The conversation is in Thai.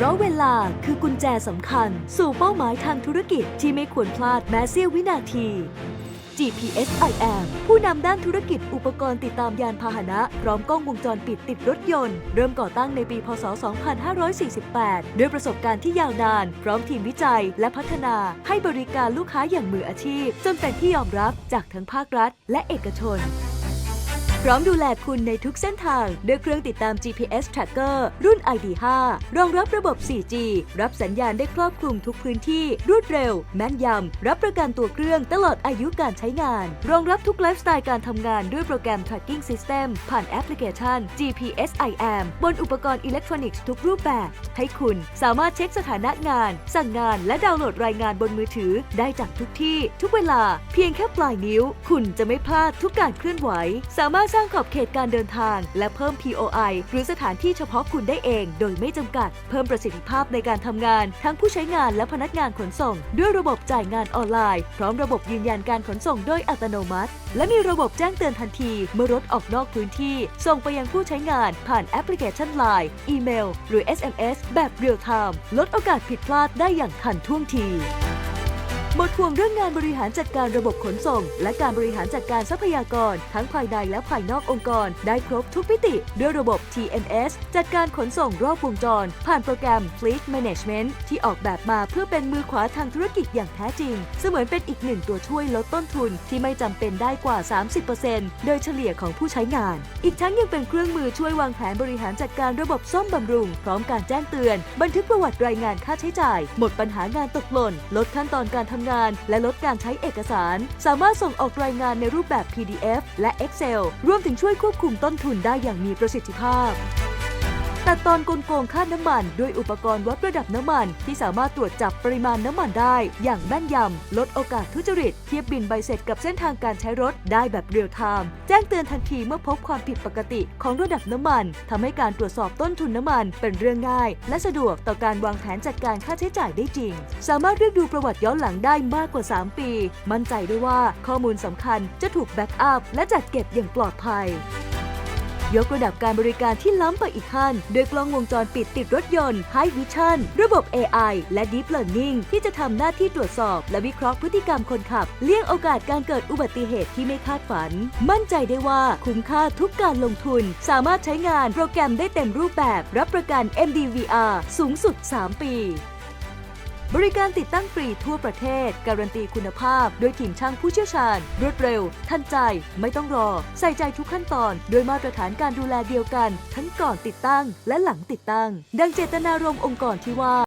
เพราะเวลาคือกุญแจสำคัญ สู่เป้าหมายทางธุรกิจที่ไม่ควรพลาดแม้เสี้ยววินาที GPS IM ผู้นำด้านธุรกิจอุปกรณ์ติดตามยานพาหนะ พร้อมกล้องวงจรปิดติดรถยนต์ เริ่มก่อตั้งในปี พศ 2548 ด้วยประสบการณ์ที่ยาวนาน พร้อมทีมวิจัยและพัฒนา ให้บริการลูกค้าอย่างมืออาชีพ จนเป็นที่ยอมรับจากทั้งภาครัฐ และเอกชน พร้อมดูแลคุณในทุกเส้นทาง ด้วยเครื่องติดตาม GPS Tracker รุ่น ID5 รองรับระบบ 4G รับสัญญาณได้ครอบคลุมทุกพื้นที่ รวดเร็ว แม่นยำ รับประกันตัวเครื่องตลอดอายุการใช้งาน รองรับทุกไลฟ์สไตล์การทำงานด้วยโปรแกรม Tracking System ผ่านแอปพลิเคชัน GPS IM บนอุปกรณ์อิเล็กทรอนิกส์ทุกรูปแบบ ให้คุณสามารถเช็คสถานะงาน สั่งงาน และดาวน์โหลดรายงานบนมือถือ ได้จากทุกที่ ทุกเวลา เพียงแค่ปลายนิ้ว คุณจะไม่พลาดทุกการเคลื่อนไหว สามารถสร้างขอบเขตการเดินทาง และเพิ่ม POI หรือสถานที่เฉพาะคุณได้เอง โดยไม่จำกัด เพิ่มประสิทธิภาพในการทำงาน ทั้งผู้ใช้งานและพนักงานขนส่ง ด้วยระบบจ่ายงานออนไลน์ พร้อมระบบยืนยันการขนส่งโดยอัตโนมัติ และมีระบบแจ้งเตือนทันที เมื่อรถออกนอกพื้นที่ ส่งไปยังผู้ใช้งาน ผ่านแอปพลิเคชัน Line อีเมล หรือ SMS แบบเรียลไทม์ลดโอกาสผิดพลาดได้อย่างทันท่วงที หมดห่วงเรื่องงานบริหารจัดการระบบขนส่ง และการบริหารจัดการทรัพยากร ทั้งภายในและภายนอกองค์กร ได้ครบทุกมิติ ด้วยระบบ TMS จัดการขนส่งรอบวงจร ผ่านโปรแกรม Fleet Management ที่ออกแบบมาเพื่อเป็นมือขวาทางธุรกิจอย่างแท้จริง เสมือนเป็นอีกหนึ่งตัวช่วยลดต้นทุนที่ไม่จำเป็นได้กว่า 30%โดยเฉลี่ยของผู้ใช้งาน อีกทั้งยังเป็นเครื่องมือช่วยวางแผนบริหารจัดการระบบซ่อมบำรุง พร้อมการแจ้งเตือน บันทึกประวัติรายงานค่าใช้จ่าย หมดปัญหางานตกหล่น ลดขั้นตอนการทำงาน และลดการใช้เอกสาร สามารถส่งออกรายงานในรูปแบบ PDF และ Excel รวมถึงช่วยควบคุมต้นทุนได้อย่างมีประสิทธิภาพ ตัดตอนกลโกงค่าน้ำมัน ด้วยอุปกรณ์วัดระดับน้ำมัน ที่สามารถตรวจจับปริมาณน้ำมันได้ อย่างแม่นยำ ลดโอกาสทุจริต เทียบบินใบเสร็จกับเส้นทางการใช้รถได้แบบเรียลไทม์แจ้งเตือนทันทีเมื่อพบความผิดปกติของระดับน้ำมันทำให้การตรวจสอบต้นทุนน้ำมันเป็นเรื่องง่าย และสะดวกต่อการวางแผนจัดการค่าใช้จ่ายได้จริง สามารถเรียกดูประวัติย้อนหลังได้มากกว่า 3 ปี มั่นใจได้ว่าข้อมูลสำคัญจะถูกแบ็กอัพและจัดเก็บอย่างปลอดภัย ยกระดับการบริการที่ล้ำไปอีกขั้นด้วยกล้องวงจรปิดติดรถยนต์ High Vision ระบบ AI และ Deep Learning ที่จะทำหน้าที่ตรวจสอบ และวิเคราะห์พฤติกรรมคนขับ เลี่ยงโอกาสการเกิดอุบัติเหตุที่ไม่คาดฝัน มั่นใจได้ว่าคุ้มค่าทุกการลงทุน สามารถใช้งานโปรแกรมได้เต็มรูปแบบ รับประกัน MDVR สูงสุด 3 ปี บริการติดตั้งฟรีทั่วประเทศ การันตีคุณภาพ โดยทีมช่างผู้เชี่ยวชาญ รวดเร็ว ทันใจ ไม่ต้องรอ ใส่ใจทุกขั้นตอน โดยมาตรฐานการดูแลเดียวกัน ทั้งก่อนติดตั้งและหลังติดตั้ง ดังเจตนารมณ์องค์กรที่ว่า